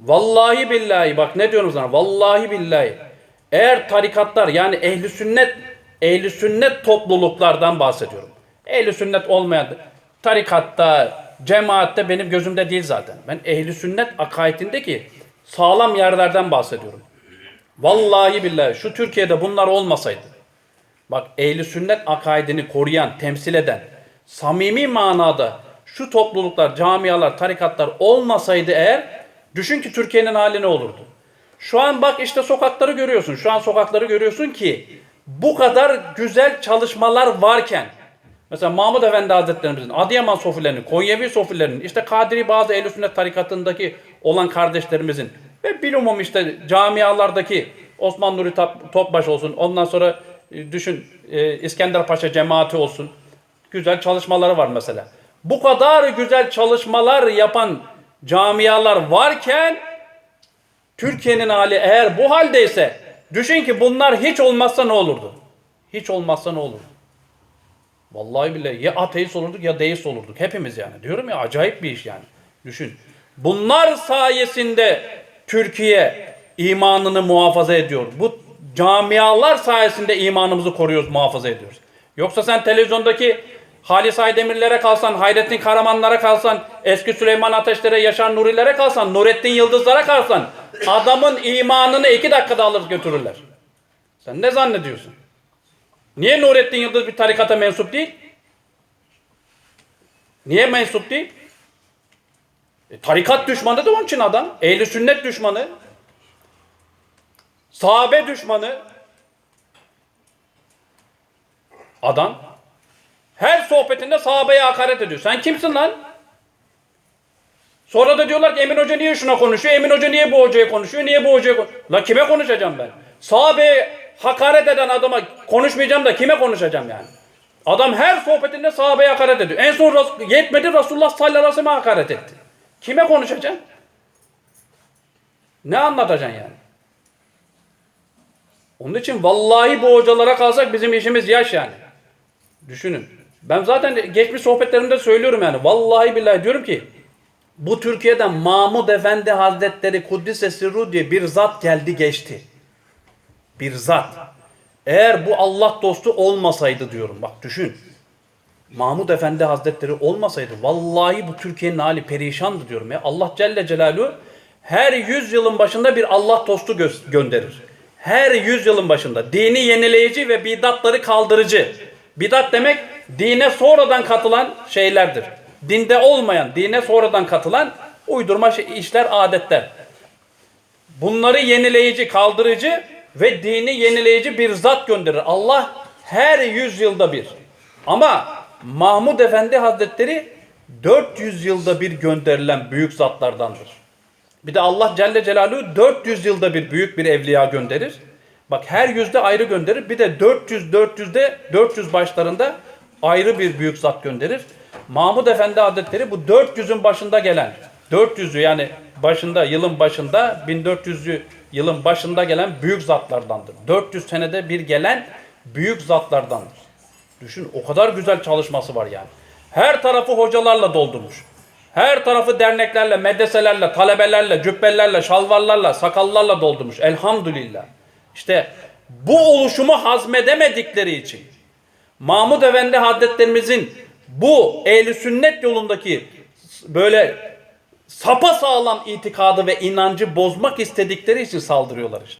Vallahi billahi bak ne diyorum sana vallahi billahi eğer tarikatlar yani ehli sünnet ehli sünnet topluluklardan bahsediyorum. Ehli sünnet olmayan tarikatta cemaatte benim gözümde değil zaten. Ben ehli sünnet akaidindeki sağlam yerlerden bahsediyorum. Vallahi billahi şu Türkiye'de bunlar olmasaydı bak ehli sünnet akaidini koruyan, temsil eden samimi manada şu topluluklar, camialar, tarikatlar olmasaydı eğer düşün ki Türkiye'nin hali ne olurdu? Şu an bak işte sokakları görüyorsun. Şu an sokakları görüyorsun ki bu kadar güzel çalışmalar varken mesela Mahmud Efendi Hazretlerimizin, Adıyaman sofilerinin, Konyevi sofilerinin, işte Kadiri bazı ehl sünnet tarikatındaki olan kardeşlerimizin ve bilumum işte camialardaki Osman Nuri Topbaş olsun, ondan sonra e, düşün e, İskender Paşa cemaati olsun. Güzel çalışmaları var mesela. Bu kadar güzel çalışmalar yapan camialar varken Türkiye'nin hali eğer bu haldeyse düşün ki bunlar hiç olmazsa ne olurdu? Hiç olmazsa ne olurdu? Vallahi bile ya ateist olurduk ya deist olurduk. Hepimiz yani. Diyorum ya acayip bir iş yani. Düşün. Bunlar sayesinde Türkiye imanını muhafaza ediyor. Bu camialar sayesinde imanımızı koruyoruz, muhafaza ediyoruz. Yoksa sen televizyondaki Halis Aydemirlere kalsan, Hayrettin Karamanlara kalsan, eski Süleyman Ateşlere, Yaşar Nurilere kalsan, Nurettin Yıldızlara kalsan adamın imanını iki dakikada alır götürürler. Sen ne zannediyorsun? Niye Nurettin Yıldız bir tarikata mensup değil? Niye mensup değil? E, tarikat düşmanı da onun için adam. Ehli sünnet düşmanı. Sahabe düşmanı. Adam. Sohbetinde sahabeye hakaret ediyor. Sen kimsin lan? Sonra da diyorlar ki Emin Hoca niye şuna konuşuyor? Emin Hoca niye bu hocaya konuşuyor? Niye bu hocaya konuşuyor? La kime konuşacağım ben? Sahabeye hakaret eden adama konuşmayacağım da kime konuşacağım yani? Adam her sohbetinde sahabeye hakaret ediyor. En son yetmedi Resulullah sallallahu aleyhi ve sellem'e hakaret etti. Kime konuşacaksın? Ne anlatacaksın yani? Onun için vallahi bu hocalara kalsak bizim işimiz yaş yani. Düşünün. Ben zaten geçmiş sohbetlerimde söylüyorum yani. Vallahi billahi diyorum ki bu Türkiye'den Mahmud Efendi Hazretleri Kuddise Sirru diye bir zat geldi geçti. Bir zat. Eğer bu Allah dostu olmasaydı diyorum bak düşün. Mahmud Efendi Hazretleri olmasaydı vallahi bu Türkiye'nin hali perişandı diyorum ya. Allah Celle Celaluhu her yüz yılın başında bir Allah dostu gö- gönderir. Her yüz yılın başında dini yenileyici ve bidatları kaldırıcı. Bidat demek dine sonradan katılan şeylerdir. Dinde olmayan, dine sonradan katılan uydurma şey- işler, adetler. Bunları yenileyici, kaldırıcı ve dini yenileyici bir zat gönderir. Allah her yüzyılda bir. Ama Mahmud Efendi Hazretleri 400 yılda bir gönderilen büyük zatlardandır. Bir de Allah Celle Celaluhu 400 yılda bir büyük bir evliya gönderir. Bak her yüzde ayrı gönderir. Bir de 400 400'de 400 başlarında ayrı bir büyük zat gönderir. Mahmud Efendi Hazretleri bu 400'ün başında gelen 400'ü yani başında yılın başında 1400'lü yılın başında gelen büyük zatlardandır. 400 senede bir gelen büyük zatlardandır. Düşün o kadar güzel çalışması var yani. Her tarafı hocalarla doldurmuş. Her tarafı derneklerle, medreselerle, talebelerle, cübbellerle, şalvarlarla, sakallarla doldurmuş. Elhamdülillah. İşte bu oluşumu hazmedemedikleri için Mahmud Efendi Hazretlerimizin bu ehli sünnet yolundaki böyle sapa sağlam itikadı ve inancı bozmak istedikleri için saldırıyorlar işte.